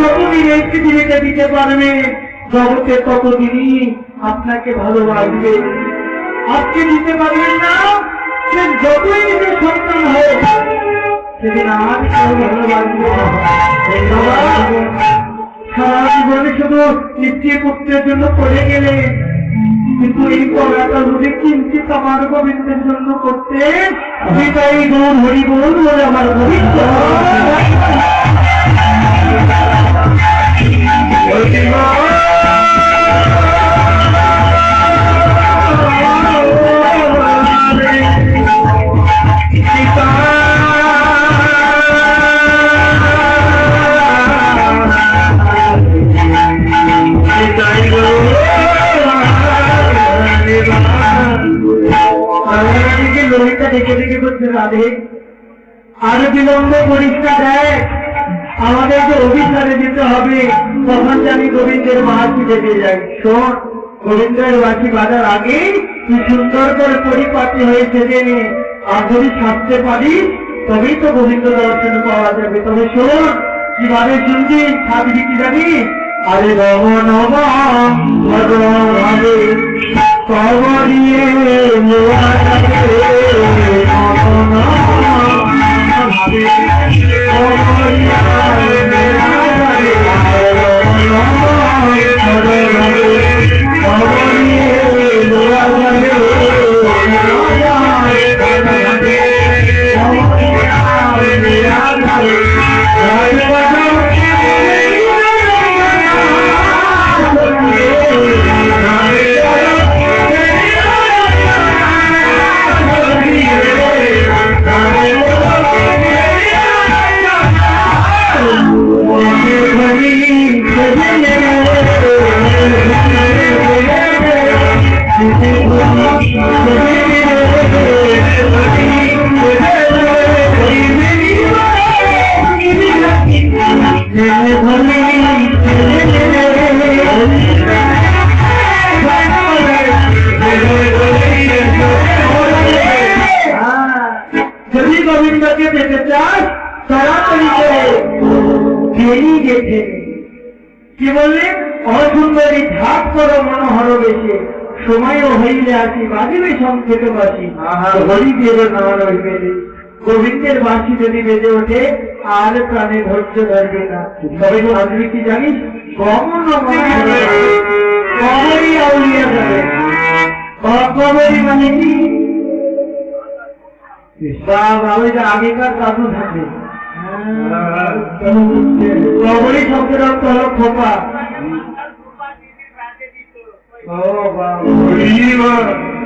যতদিন এই পৃথিবীতে দিতে পারবে, জগতে ততদিনই আপনাকে ভালোবাসবে। আজকে দিতে পারবেন না, সে যতই নিজের সন্তান হয় সেদিন কেউ ভালোবাসবে সারা জীবনে শুধু নিত্য পুত্রের জন্য পড়ে গেলে, কিন্তু এই যদি কিঞ্চিত আমার গোবিন্দের জন্য করতে সেটাই গৌর হরি বল বলে আমার আমাদেরকে লোহিতা ডেকে ডেকে করতে রাধে আরও বিলম্ব পরীক্ষা দেয় আমাদেরকে অভিসারে যেতে হবে, তখন জানি গোবিন্দের বাসি যেতে যাই। শোন, গোবিন্দের বাসি বাজার আগে কি সুন্দর করে পরিপাটি হয়েছে জেনে আর যদি ছাড়তে পারি তবেই তো গোবিন্দ দর্শন পাওয়া যাবে। তবে শোন, কীভাবে শুনছি ছাড়বি কি জানি আরে নম ভগবানে কবরিয়ে গোবিন্দকে পেতে চাস তাড়াতাড়ি করে দেরি গেছে। কি বললেন অসুন্দরী ঝাঁপ করো মনোহর বেশে। সময়ও হইলে আসি বাজিবে সংক্ষেপে বাসি হরি দেব নাম হইবে গোবিন্দের বাসি যদি বেজে ওঠে আর প্রাণে ধৈর্য ধরবে না। তবে আসবি কি জানিস? গমন কবরই আউলিয়া যাবে কবরই মানে কি? বাবা ওই যে আগেকার দাদু থাকে? কবরই শব্দের অর্থ হলো খোপা। ও বাবা।